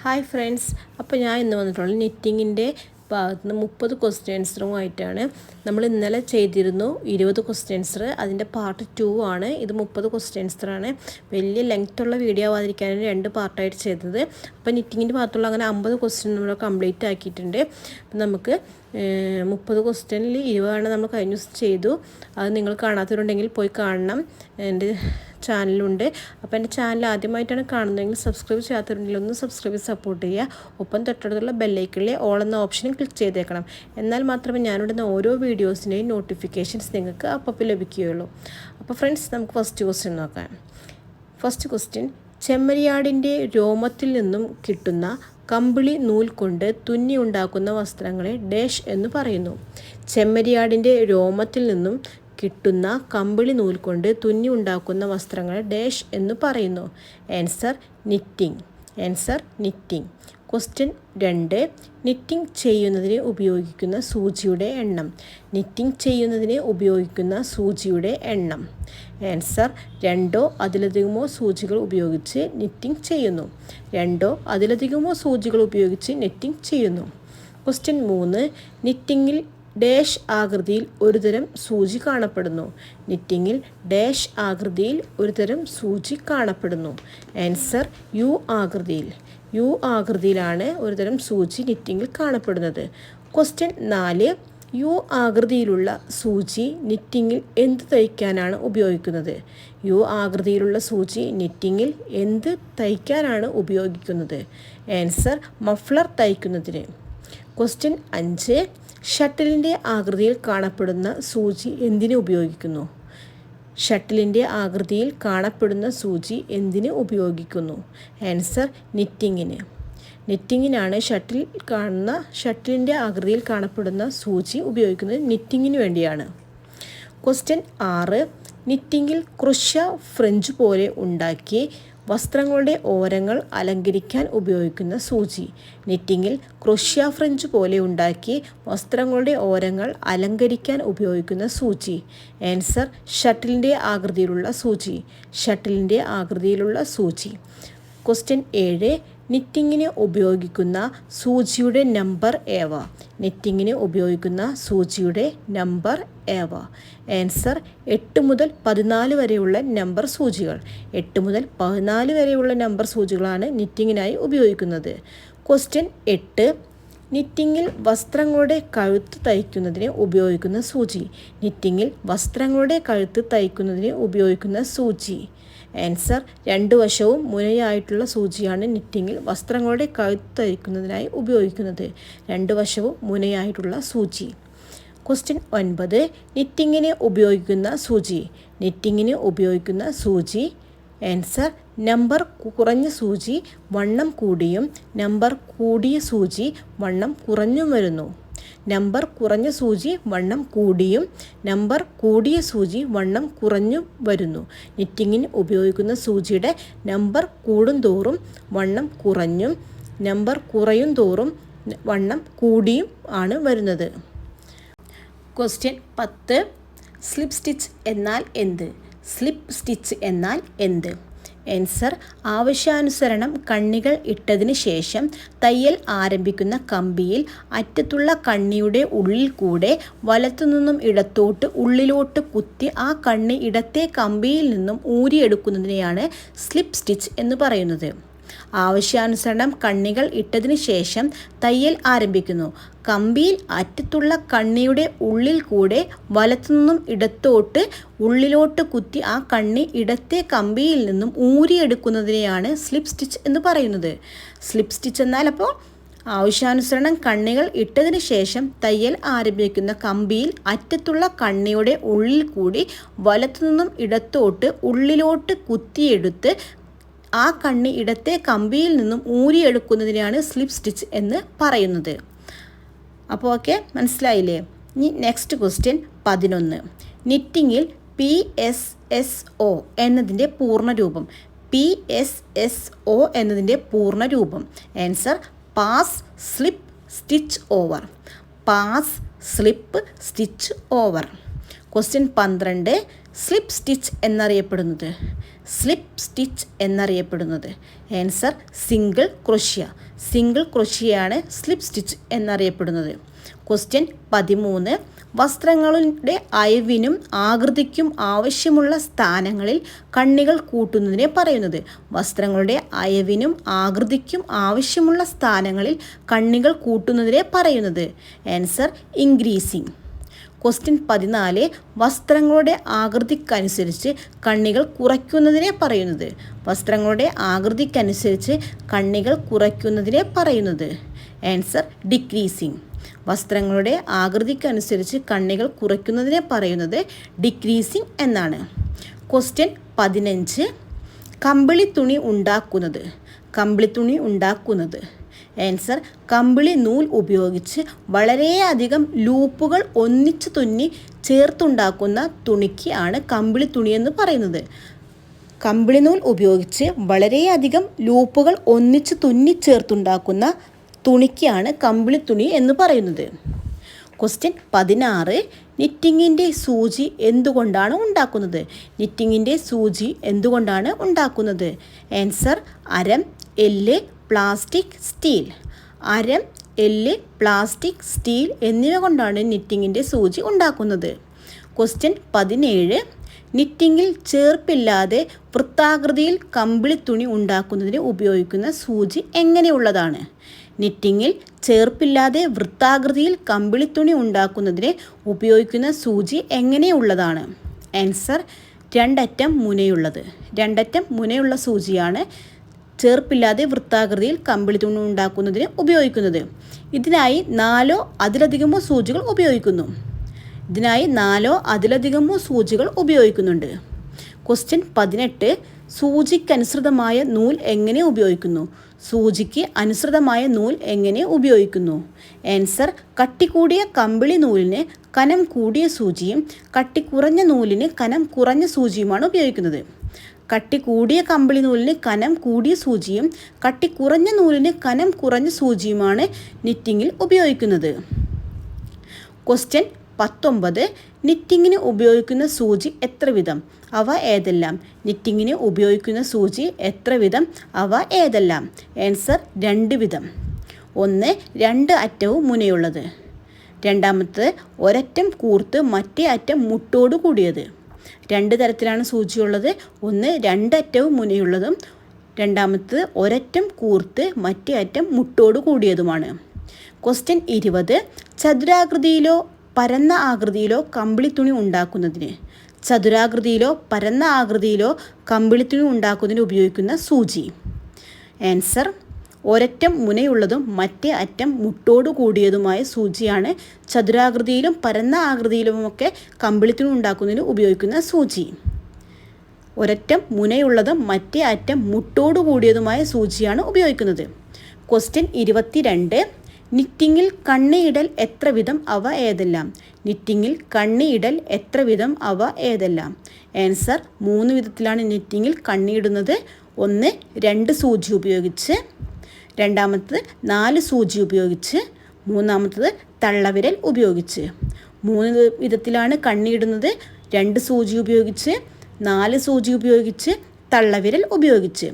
Hi friends അപ്പോൾ ഞാൻ ഇന്ന് വന്നിട്ടുള്ളത് നിറ്റിങ്ങിന്റെ ഭാഗത്ത് നിന്ന് മുപ്പത് ക്വസ്റ്റ്യൻസറുമായിട്ടാണ് നമ്മൾ ഇന്നലെ ചെയ്തിരുന്നു ഇരുപത് ക്വസ്റ്റ്യൻസർ അതിന്റെ പാർട്ട് ടു ആണ്. ഇത് മുപ്പത് ക്വസ്റ്റ്യൻസറാണ് വലിയ ലെങ്ത് ഉള്ള വീഡിയോ ആവാതിരിക്കാനാണ് രണ്ട് പാർട്ടായിട്ട് ചെയ്തത്. അപ്പോൾ നിറ്റിങ്ങിന്റെ ഭാഗത്തുള്ള അങ്ങനെ അമ്പത് ക്വസ്റ്റ്യൻ നമ്മൾ കംപ്ലീറ്റ് ആക്കിയിട്ടുണ്ട്. അപ്പം നമുക്ക് മുപ്പത് ക്വസ്റ്റ്യനിൽ ഇരുപതാണ് നമ്മൾ കഴിഞ്ഞ ദിവസം ചെയ്തു. അത് നിങ്ങൾ കാണാത്തവരുണ്ടെങ്കിൽ പോയി കാണണം. എന്റെ ചാനലുണ്ട്. അപ്പോൾ എന്റെ ചാനൽ ആദ്യമായിട്ടാണ് കാണുന്നതെങ്കിൽ സബ്സ്ക്രൈബ് ചെയ്യാത്തവരുണ്ടെങ്കിൽ ഒന്ന് സബ്സ്ക്രൈബ് സപ്പോർട്ട് ചെയ്യുക. ഒപ്പം തൊട്ടടുത്തുള്ള ബെല്ലൈക്കിളിലെ ഓൾ എന്ന ഓപ്ഷനും ക്ലിക്ക് ചെയ്തേക്കണം. എന്നാൽ മാത്രമേ ഞാനിടുന്ന ഓരോ വീഡിയോസിന്റെയും നോട്ടിഫിക്കേഷൻസ് നിങ്ങൾക്ക് അപ്പോൾ ലഭിക്കുകയുള്ളൂ. അപ്പോൾ ഫ്രണ്ട്സ് നമുക്ക് ഫസ്റ്റ് ക്വസ്റ്റ്യൻ നോക്കാം. ഫസ്റ്റ് ക്വസ്റ്റ്യൻ ചെമ്മരിയാടിന്റെ രോമത്തിൽ നിന്നും കിട്ടുന്ന കമ്പിളി നൂൽ കൊണ്ട് തുന്നി ഉണ്ടാക്കുന്ന വസ്ത്രങ്ങളെ ഡേഷ് എന്ന് പറയുന്നു. ചെമ്മരിയാടിന്റെ രോമത്തിൽ നിന്നും കിട്ടുന്ന കമ്പിളി നൂൽ കൊണ്ട് തുന്നി ഉണ്ടാക്കുന്ന വസ്ത്രങ്ങൾ ഡാഷ് എന്ന് പറയുന്നു. Answer knitting answer knitting question രണ്ട്. നിറ്റിംഗ് ചെയ്യുന്നതിന് ഉപയോഗിക്കുന്ന സൂചിയുടെ എണ്ണം. നിറ്റിംഗ് ചെയ്യുന്നതിന് ഉപയോഗിക്കുന്ന സൂചിയുടെ എണ്ണം. ആൻസർ രണ്ടോ അതിലധികമോ സൂചികൾ ഉപയോഗിച്ച് നിറ്റിംഗ് ചെയ്യുന്നു. രണ്ടോ അതിലധികമോ സൂചികൾ ഉപയോഗിച്ച് നിറ്റിംഗ് ചെയ്യുന്നു. ക്വസ്റ്റ്യൻ മൂന്ന്. നിറ്റിങ്ങിൽ ഡാഷ് ആകൃതിയിൽ ഒരുതരം സൂചി കാണപ്പെടുന്നു. നിറ്റിങ്ങിൽ ഡാഷ് ആകൃതിയിൽ ഒരുതരം സൂചി കാണപ്പെടുന്നു. ആൻസർ യു ആകൃതിയിൽ. യു ആകൃതിയിലാണ് ഒരുതരം സൂചി നിറ്റിങ്ങിൽ കാണപ്പെടുന്നത്. ക്വസ്റ്റ്യൻ നാല് യു ആകൃതിയിലുള്ള സൂചി നിറ്റിങ്ങിൽ എന്ത് തയ്ക്കാനാണ് ഉപയോഗിക്കുന്നത്? യു ആകൃതിയിലുള്ള സൂചി നിറ്റിങ്ങിൽ എന്ത് തയ്ക്കാനാണ് ഉപയോഗിക്കുന്നത്? Answer muffler തയ്ക്കുന്നതിന്. ക്വസ്റ്റ്യൻ അഞ്ച് ഷട്ടിലിന്റെ ആകൃതിയിൽ കാണപ്പെടുന്ന സൂചി എന്തിന് ഉപയോഗിക്കുന്നു? ഷട്ടിലിന്റെ ആകൃതിയിൽ കാണപ്പെടുന്ന സൂചി എന്തിന് ഉപയോഗിക്കുന്നു? ആൻസർ നിറ്റിങ്ങിന് നിറ്റിങ്ങിനാണ് ഷട്ടിൽ കാണുന്ന ഷട്ടിലിന്റെ ആകൃതിയിൽ കാണപ്പെടുന്ന സൂചി ഉപയോഗിക്കുന്നത് നിറ്റിങ്ങിന് വേണ്ടിയാണ്. ക്വസ്റ്റ്യൻ ആറ് നിറ്റിങ്ങിൽ ക്രുഷ ഫ്രഞ്ച് പോലെ ഉണ്ടാക്കി വസ്ത്രങ്ങളുടെ ഓരങ്ങൾ അലങ്കരിക്കാൻ ഉപയോഗിക്കുന്ന സൂചി. നെറ്റിങ്ങിൽ ക്രൊഷ്യ ഫ്രഞ്ച് പോലെ ഉണ്ടാക്കി വസ്ത്രങ്ങളുടെ ഓരങ്ങൾ അലങ്കരിക്കാൻ ഉപയോഗിക്കുന്ന സൂചി. ആൻസർ ഷട്ടിലിന്റെ ആകൃതിയിലുള്ള സൂചി. ഷട്ടിലിന്റെ ആകൃതിയിലുള്ള സൂചി. ക്വസ്റ്റ്യൻ ഏഴ് നിറ്റിങ്ങിന് ഉപയോഗിക്കുന്ന സൂചിയുടെ നമ്പർ ഏവ? നിറ്റിങ്ങിന് ഉപയോഗിക്കുന്ന സൂചിയുടെ നമ്പർ ഏവ? ആൻസർ എട്ട് മുതൽ പതിനാല് വരെയുള്ള നമ്പർ സൂചികൾ. എട്ട് മുതൽ പതിനാല് വരെയുള്ള നമ്പർ സൂചികളാണ് നിറ്റിങ്ങിനായി ഉപയോഗിക്കുന്നത്. ക്വസ്റ്റ്യൻ എട്ട്. നിറ്റിങ്ങിൽ വസ്ത്രങ്ങളുടെ കഴുത്ത് തയ്ക്കുന്നതിന് ഉപയോഗിക്കുന്ന സൂചി. നിറ്റിങ്ങിൽ വസ്ത്രങ്ങളുടെ കഴുത്ത് തയ്ക്കുന്നതിന് ഉപയോഗിക്കുന്ന സൂചി. ആൻസർ രണ്ട് വശവും മുനയായിട്ടുള്ള സൂചിയാണ് നിറ്റിങ്ങിൽ വസ്ത്രങ്ങളുടെ കഴുത്ത് തയ്ക്കുന്നതിനായി ഉപയോഗിക്കുന്നത്. രണ്ട് വശവും മുനയായിട്ടുള്ള സൂചി. ക്വസ്റ്റ്യൻ ഒൻപത്. നിറ്റിങ്ങിന് ഉപയോഗിക്കുന്ന സൂചി. നിറ്റിങ്ങിന് ഉപയോഗിക്കുന്ന സൂചി. ആൻസർ നമ്പർ കുറഞ്ഞ സൂചി വണ്ണം കൂടിയും. നമ്പർ കൂടിയ സൂചി വണ്ണം കുറഞ്ഞും വരുന്നു. നമ്പർ കുറഞ്ഞ സൂചി വണ്ണം കൂടിയും നമ്പർ കൂടിയ സൂചി വണ്ണം കുറഞ്ഞും വരുന്നു. നിറ്റിങ്ങിന് ഉപയോഗിക്കുന്ന സൂചിയുടെ നമ്പർ കൂടും തോറും വണ്ണം കുറഞ്ഞും നമ്പർ കുറയും തോറും വണ്ണം കൂടിയും ആണ് വരുന്നത്. ക്വസ്റ്റ്യൻ പത്ത്. സ്ലിപ്പ് സ്റ്റിച്ച് എന്നാൽ എന്ത്? സ്ലിപ്പ് സ്റ്റിച്ച് എന്നാൽ എന്ത്? ആൻസർ ആവശ്യാനുസരണം കണ്ണികൾ ഇട്ടതിന് ശേഷം തയ്യൽ ആരംഭിക്കുന്ന കമ്പിയിൽ അറ്റത്തുള്ള കണ്ണിയുടെ ഉള്ളിൽ കൂടെ വലത്തുനിന്നും ഇടത്തോട്ട് ഉള്ളിലോട്ട് കുത്തി ആ കണ്ണി ഇടത്തെ കമ്പിയിൽ നിന്നും ഊരിയെടുക്കുന്നതിനെയാണ് സ്ലിപ്പ് സ്റ്റിച്ച് എന്ന് പറയുന്നത്. ആവശ്യാനുസരണം കണ്ണികൾ ഇട്ടതിന് ശേഷം തയ്യൽ ആരംഭിക്കുന്നു. കമ്പിയിൽ അറ്റത്തുള്ള കണ്ണിയുടെ ഉള്ളിൽ കൂടെ വലത്തുനിന്നും ഇടത്തോട്ട് ഉള്ളിലോട്ട് കുത്തി ആ കണ്ണി ഇടത്തെ കമ്പിയിൽ നിന്നും ഊരിയെടുക്കുന്നതിനെയാണ് സ്ലിപ്പ് സ്റ്റിച്ച് എന്ന് പറയുന്നത്. സ്ലിപ്പ് സ്റ്റിച്ച് എന്നാൽ അപ്പോൾ ആവശ്യാനുസരണം കണ്ണികൾ ഇട്ടതിന് ശേഷം തയ്യൽ ആരംഭിക്കുന്ന കമ്പിയിൽ അറ്റത്തുള്ള കണ്ണിയുടെ ഉള്ളിൽ കൂടി വലത്തുനിന്നും ഇടത്തോട്ട് ഉള്ളിലോട്ട് കുത്തിയെടുത്ത് ആ കണ്ണി ഇടത്തെ കമ്പിയിൽ നിന്നും ഊരിയെടുക്കുന്നതിനെയാണ് സ്ലിപ്പ് സ്റ്റിച്ച് എന്ന് പറയുന്നത്. അപ്പോൾ ഓക്കെ മനസ്സിലായില്ലേ? ഇനി നെക്സ്റ്റ് ക്വസ്റ്റ്യൻ പതിനൊന്ന്. നിറ്റിങ്ങിൽ പി എസ് എസ് ഒ എന്നതിന്റെ പൂർണരൂപം. പി എസ് എസ് ഒ എന്നതിന്റെ പൂർണരൂപം. Answer pass slip stitch over pass slip stitch over question പന്ത്രണ്ട് സ്ലിപ്പ് സ്റ്റിച്ച് എന്നറിയപ്പെടുന്നത്. സ്ലിപ്പ് സ്റ്റിച്ച് എന്നറിയപ്പെടുന്നത്. Answer single crochet. സിംഗിൾ ക്രൊഷ്യയാണ് സ്ലിപ്പ് സ്റ്റിച്ച് എന്നറിയപ്പെടുന്നത്. ക്വസ്റ്റ്യൻ പതിമൂന്ന്. വസ്ത്രങ്ങളുടെ അയവിനും ആകൃതിക്കും ആവശ്യമുള്ള സ്ഥാനങ്ങളിൽ കണ്ണികൾ കൂട്ടുന്നതിനെ പറയുന്നത്. വസ്ത്രങ്ങളുടെ അയവിനും ആകൃതിക്കും ആവശ്യമുള്ള സ്ഥാനങ്ങളിൽ കണ്ണികൾ കൂട്ടുന്നതിനെ പറയുന്നത്. ആൻസർ ഇൻക്രീസിങ് ക്വസ്റ്റ്യൻ പതിനാല് വസ്ത്രങ്ങളുടെ ആകൃതിക്കനുസരിച്ച് കണ്ണികൾ കുറയ്ക്കുന്നതിനെ പറയുന്നത്. വസ്ത്രങ്ങളുടെ ആകൃതിക്കനുസരിച്ച് കണ്ണികൾ കുറയ്ക്കുന്നതിനെ പറയുന്നത്. ആൻസർ ഡിക്രീസിങ് വസ്ത്രങ്ങളുടെ ആകൃതിക്കനുസരിച്ച് കണ്ണികൾ കുറയ്ക്കുന്നതിനെ പറയുന്നത് ഡിക്രീസിങ് എന്നാണ്. ക്വസ്റ്റ്യൻ പതിനഞ്ച് കമ്പിളി തുണി ഉണ്ടാക്കുന്നത്. കമ്പിളി തുണി ഉണ്ടാക്കുന്നത്. ആൻസർ കമ്പിളി നൂൽ ഉപയോഗിച്ച് വളരെയധികം ലൂപ്പുകൾ ഒന്നിച്ചു തുന്നി ചേർത്തുണ്ടാക്കുന്ന തുണിക്ക് ആണ് കമ്പിളി തുണി എന്ന് പറയുന്നത്. കമ്പിളി നൂൽ ഉപയോഗിച്ച് വളരെയധികം ലൂപ്പുകൾ ഒന്നിച്ച് തുന്നി ചേർത്തുണ്ടാക്കുന്ന തുണിക്കാണ് കമ്പിളി തുണി എന്ന് പറയുന്നത്. ക്വസ്റ്റ്യൻ പതിനാറ് നിറ്റിങ്ങിന്റെ സൂചി എന്തുകൊണ്ടാണ് ഉണ്ടാക്കുന്നത്? നിറ്റിങ്ങിന്റെ സൂചി എന്തുകൊണ്ടാണ് ഉണ്ടാക്കുന്നത്? ആൻസർ അരം എല്ല് പ്ലാസ്റ്റിക് സ്റ്റീൽ. അരം എല്ല് പ്ലാസ്റ്റിക് സ്റ്റീൽ എന്നിവ കൊണ്ടാണ് നിറ്റിങ്ങിന്റെ സൂചി ഉണ്ടാക്കുന്നത്. ക്വസ്റ്റ്യൻ പതിനേഴ്. നിറ്റിങ്ങിൽ ചേർപ്പില്ലാതെ വൃത്താകൃതിയിൽ കമ്പിളി തുണി ഉണ്ടാക്കുന്നതിന് ഉപയോഗിക്കുന്ന സൂചി എങ്ങനെയുള്ളതാണ്? നിറ്റിങ്ങിൽ ചേർപ്പില്ലാതെ വൃത്താകൃതിയിൽ കമ്പിളി തുണി ഉണ്ടാക്കുന്നതിന് ഉപയോഗിക്കുന്ന സൂചി എങ്ങനെയുള്ളതാണ്? ആൻസർ രണ്ടറ്റം മുനയുള്ളത്. രണ്ടറ്റം മുനയുള്ള സൂചിയാണ് ചേർപ്പില്ലാതെ വൃത്താകൃതിയിൽ കമ്പിളി തുണി ഉണ്ടാക്കുന്നതിന് ഉപയോഗിക്കുന്നത്. ഇതിനായി നാലോ അതിലധികമോ സൂചികൾ ഉപയോഗിക്കുന്നു. ഇതിനായി നാലോ അതിലധികമോ സൂചികൾ ഉപയോഗിക്കുന്നുണ്ട്. ക്വസ്റ്റ്യൻ പതിനെട്ട് സൂചിക്കനുസൃതമായ നൂൽ എങ്ങനെ ഉപയോഗിക്കുന്നു? സൂചിക്ക് അനുസൃതമായ നൂൽ എങ്ങനെ ഉപയോഗിക്കുന്നു? ആൻസർ കട്ടിക്കൂടിയ കമ്പിളി നൂലിന് കനം കൂടിയ സൂചിയും കട്ടി കുറഞ്ഞ നൂലിന് കനം കുറഞ്ഞ സൂചിയുമാണ് ഉപയോഗിക്കുന്നത്. കട്ടി കൂടിയ കമ്പിളി നൂലിന് കനം കൂടിയ സൂചിയും കട്ടി കുറഞ്ഞ നൂലിന് കനം കുറഞ്ഞ സൂചിയുമാണ് നിറ്റിങ്ങിൽ ഉപയോഗിക്കുന്നത്. ക്വസ്റ്റ്യൻ പത്തൊമ്പത്. നിറ്റിങ്ങിന് ഉപയോഗിക്കുന്ന സൂചി എത്ര വിധം അവ ഏതെല്ലാം? നിറ്റിങ്ങിന് ഉപയോഗിക്കുന്ന സൂചി എത്ര വിധം അവ ഏതെല്ലാം? ആൻസർ രണ്ട് വിധം ഒന്ന് രണ്ട് അറ്റവും മുനയുള്ളത്. രണ്ടാമത്തത് ഒരറ്റം കൂർത്ത് മറ്റേ അറ്റം മുട്ടോട് കൂടിയത്. രണ്ട് തരത്തിലാണ് സൂചിയുള്ളത്. ഒന്ന് രണ്ടറ്റവും മുനയുള്ളതും. രണ്ടാമത്തത് ഒരറ്റം കൂർത്ത് മറ്റേ അറ്റം മുട്ടോട് കൂടിയതുമാണ്. ക്വസ്റ്റ്യൻ ഇരുപത് ചതുരാകൃതിയിലോ പരന്ന ആകൃതിയിലോ കമ്പിളി തുണി ഉണ്ടാക്കുന്നതിന്. ചതുരാകൃതിയിലോ പരന്ന ആകൃതിയിലോ കമ്പിളി തുണി ഉണ്ടാക്കുന്നതിന് ഉപയോഗിക്കുന്ന സൂചി. ആൻസർ ഒരറ്റം മുനയുള്ളതും മറ്റേ അറ്റം മുട്ടോടു കൂടിയതുമായ സൂചിയാണ്. ചതുരാകൃതിയിലും പരന്ന ആകൃതിയിലുമൊക്കെ കമ്പിളിത്തുണി ഉണ്ടാക്കുന്നതിന് ഉപയോഗിക്കുന്ന സൂചി. ഒരറ്റം മുനയുള്ളതും മറ്റേ അറ്റം മുട്ടോടു കൂടിയതുമായ സൂചിയാണ് ഉപയോഗിക്കുന്നത്. ക്വസ്റ്റ്യൻ ഇരുപത്തിരണ്ട്. നിറ്റിങ്ങിൽ കണ്ണിയിടൽ എത്ര വിധം അവ ഏതെല്ലാം? നിറ്റിങ്ങിൽ കണ്ണിയിടൽ എത്ര വിധം അവ ഏതെല്ലാം? ആൻസർ മൂന്ന് വിധത്തിലാണ് നിറ്റിങ്ങിൽ കണ്ണിയിടുന്നത്. ഒന്ന് രണ്ട് സൂചി ഉപയോഗിച്ച്. രണ്ടാമത്തത് നാല് സൂചി ഉപയോഗിച്ച് മൂന്നാമത്തത് തള്ളവിരൽ ഉപയോഗിച്ച്. മൂന്ന് വിധത്തിലാണ് കണ്ണിയിടുന്നത്. രണ്ട് സൂചി ഉപയോഗിച്ച് നാല് സൂചി ഉപയോഗിച്ച് തള്ളവിരൽ ഉപയോഗിച്ച്.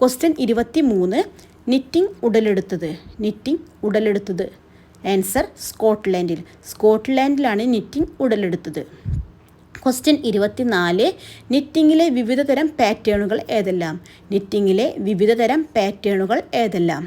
ക്വസ്റ്റ്യൻ ഇരുപത്തി മൂന്ന് നിറ്റിംഗ് ഉടലെടുത്തത്. നിറ്റിംഗ് ഉടലെടുത്തത്. ആൻസർ സ്കോട്ട്ലാൻഡിൽ. സ്കോട്ട്ലാൻഡിലാണ് നിറ്റിംഗ് ഉടലെടുത്തത്. ക്വസ്റ്റ്യൻ ഇരുപത്തിനാല്. നിറ്റിങ്ങിലെ വിവിധ തരം പാറ്റേണുകൾ ഏതെല്ലാം? നിറ്റിങ്ങിലെ വിവിധ തരം പാറ്റേണുകൾ ഏതെല്ലാം?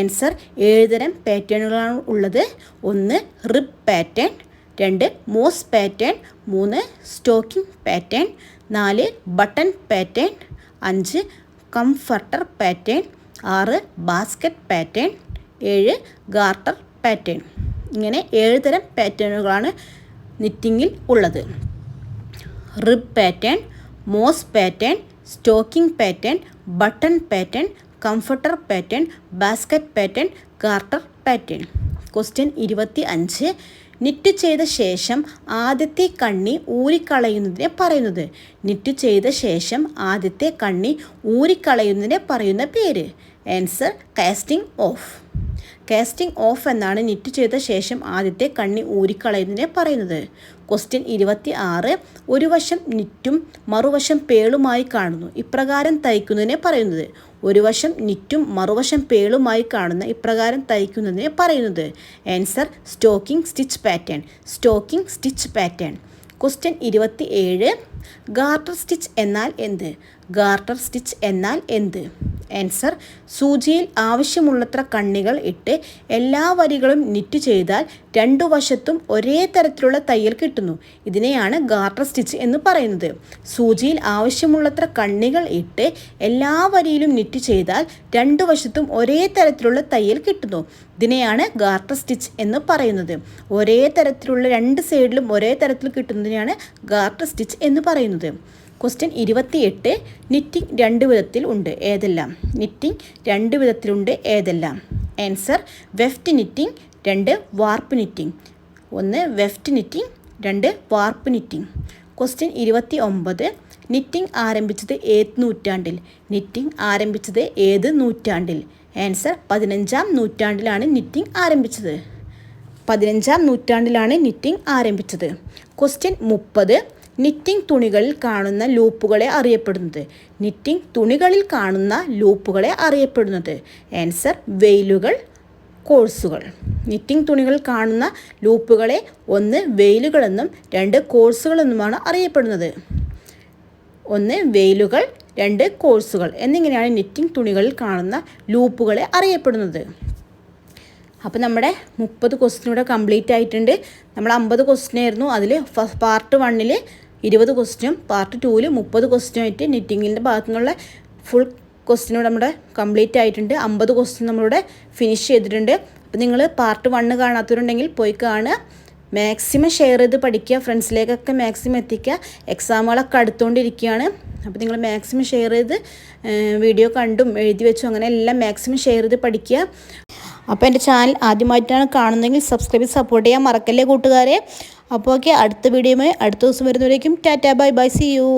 ആൻസർ ഏഴ് തരം പാറ്റേണുകളാണ് ഉള്ളത്. ഒന്ന് റിബ് പാറ്റേൺ രണ്ട് മോസ് പാറ്റേൺ മൂന്ന് സ്റ്റോക്കിംഗ് പാറ്റേൺ നാല് ബട്ടൺ പാറ്റേൺ അഞ്ച് കംഫർട്ടർ പാറ്റേൺ ആറ് ബാസ്ക്കറ്റ് പാറ്റേൺ ഏഴ് ഗാർട്ടർ പാറ്റേൺ ഇങ്ങനെ ഏഴ് തരം പാറ്റേണുകളാണ് നിറ്റിങ്ങിൽ ഉള്ളത്. Rib pattern moss pattern stocking pattern button pattern comforter pattern basket pattern garter pattern question ഇരുപത്തി അഞ്ച് നിറ്റ് ചെയ്ത ശേഷം ആദ്യത്തെ കണ്ണി ഊരിക്കളയുന്നതിനെ പറയുന്നത്. നിറ്റ് ചെയ്ത ശേഷം ആദ്യത്തെ കണ്ണി ഊരിക്കളയുന്നതിനെ പറയുന്ന പേര്. Answer casting off casting off എന്നാണ് നിറ്റ് ചെയ്ത ശേഷം ആദ്യത്തെ കണ്ണി ഊരിക്കളയുന്നതിനെ പറയുന്നത്. ക്വസ്റ്റ്യൻ ഇരുപത്തി ആറ് ഒരു വശം നിറ്റും മറുവശം പേളുമായി കാണുന്നു. ഇപ്രകാരം തയ്ക്കുന്നതിനെ പറയുന്നത്. ഒരു വശം നിറ്റും മറുവശം പേളുമായി കാണുന്ന ഇപ്രകാരം തയ്ക്കുന്നതിനെ പറയുന്നത്. Answer stocking stitch pattern stocking stitch pattern question ഇരുപത്തി ഏഴ് ഗാർട്ടർ സ്റ്റിച്ച് എന്നാൽ എന്ത്? ഗാർട്ടർ സ്റ്റിച്ച് എന്നാൽ എന്ത്? ആൻസർ സൂചിയിൽ ആവശ്യമുള്ളത്ര കണ്ണികൾ ഇട്ട് എല്ലാ വരികളും നിറ്റ് ചെയ്താൽ രണ്ടു വശത്തും ഒരേ തരത്തിലുള്ള തയ്യൽ കിട്ടുന്നു. ഇതിനെയാണ് ഗാർട്ടർ സ്റ്റിച്ച് എന്ന് പറയുന്നത്. സൂചിയിൽ ആവശ്യമുള്ളത്ര കണ്ണികൾ ഇട്ട് എല്ലാ വരിയിലും നിറ്റ് ചെയ്താൽ രണ്ടു വശത്തും ഒരേ തരത്തിലുള്ള തയ്യൽ കിട്ടുന്നു. ഇതിനെയാണ് ഗാർട്ടർ സ്റ്റിച്ച് എന്ന് പറയുന്നത്. ഒരേ തരത്തിലുള്ള രണ്ട് സൈഡിലും ഒരേ തരത്തിൽ കിട്ടുന്നതിനെയാണ് ഗാർട്ടർ സ്റ്റിച്ച് എന്ന് പറയുന്നത്. ക്വസ്റ്റ്യൻ ഇരുപത്തിയെട്ട്. നിറ്റിംഗ് രണ്ട് വിധത്തിൽ ഉണ്ട്. ഏതെല്ലാം? നിറ്റിംഗ് രണ്ട് വിധത്തിലുണ്ട് ഏതെല്ലാം? ആൻസർ വെഫ്റ്റ് നിറ്റിംഗ് രണ്ട് വാർപ്പ് നിറ്റിംഗ് ഒന്ന് വെഫ്റ്റ് നിറ്റിംഗ് രണ്ട് വാർപ്പ് നിറ്റിംഗ് ക്വസ്റ്റ്യൻ ഇരുപത്തി ഒമ്പത് നിറ്റിംഗ് ആരംഭിച്ചത് ഏത് നൂറ്റാണ്ടിൽ? നിറ്റിംഗ് ആരംഭിച്ചത് ഏത് നൂറ്റാണ്ടിൽ? ആൻസർ പതിനഞ്ചാം നൂറ്റാണ്ടിലാണ് നിറ്റിംഗ് ആരംഭിച്ചത്. പതിനഞ്ചാം നൂറ്റാണ്ടിലാണ് നിറ്റിംഗ് ആരംഭിച്ചത്. ക്വസ്റ്റ്യൻ മുപ്പത്. നിറ്റിംഗ് തുണികളിൽ കാണുന്ന ലൂപ്പുകളെ അറിയപ്പെടുന്നത്. നിറ്റിംഗ് തുണികളിൽ കാണുന്ന ലൂപ്പുകളെ അറിയപ്പെടുന്നത്. ആൻസർ വെയിലുകൾ കോഴ്സുകൾ. നിറ്റിംഗ് തുണികളിൽ കാണുന്ന ലൂപ്പുകളെ ഒന്ന് വെയിലുകളെന്നും രണ്ട് കോഴ്സുകളെന്നുമാണ് അറിയപ്പെടുന്നത്. ഒന്ന് വെയിലുകൾ രണ്ട് കോഴ്സുകൾ എന്നിങ്ങനെയാണ് നിറ്റിംഗ് തുണികളിൽ കാണുന്ന ലൂപ്പുകളെ അറിയപ്പെടുന്നത്. അപ്പോൾ നമ്മുടെ മുപ്പത് ക്വസ്റ്റിനൂടെ കംപ്ലീറ്റ് ആയിട്ടുണ്ട്. നമ്മൾ അമ്പത് ക്വസ്റ്റിനായിരുന്നു അതിൽ പാർട്ട് വണ്ണിൽ ഇരുപത് ക്വസ്റ്റ്യൻ പാർട്ട് ടൂവിൽ മുപ്പത് ക്വസ്റ്റ്യൻ ആയിട്ട് നിറ്റിങ്ങിന്റെ ഭാഗത്തു നിന്നുള്ള ഫുൾ ക്വസ്റ്റ്യൻ ഇവിടെ നമ്മുടെ കംപ്ലീറ്റ് ആയിട്ടുണ്ട്. അമ്പത് ക്വസ്റ്റ്യൻ നമ്മളിവിടെ ഫിനിഷ് ചെയ്തിട്ടുണ്ട്. അപ്പോൾ നിങ്ങൾ പാർട്ട് വണ്ണ് കാണാത്തവരുണ്ടെങ്കിൽ പോയി കാണുക. മാക്സിമം ഷെയർ ചെയ്ത് പഠിക്കുക. ഫ്രണ്ട്സിലേക്കൊക്കെ മാക്സിമം എത്തിക്കുക. എക്സാമുകളൊക്കെ അടുത്തുകൊണ്ടിരിക്കുകയാണ്. അപ്പോൾ നിങ്ങൾ മാക്സിമം ഷെയർ ചെയ്ത് വീഡിയോ കണ്ടും എഴുതി വെച്ചും അങ്ങനെ എല്ലാം മാക്സിമം ഷെയർ ചെയ്ത് പഠിക്കുക. അപ്പോൾ എന്റെ ചാനൽ ആദ്യമായിട്ടാണ് കാണുന്നതെങ്കിൽ സബ്സ്ക്രൈബ് സപ്പോർട്ട് ചെയ്യാൻ മറക്കല്ലേ കൂട്ടുകാരെ? അപ്പോൾ ഓക്കെ അടുത്ത വീഡിയോയുമായി അടുത്ത ദിവസം വരുന്നവരേക്കും tata bye bye see you.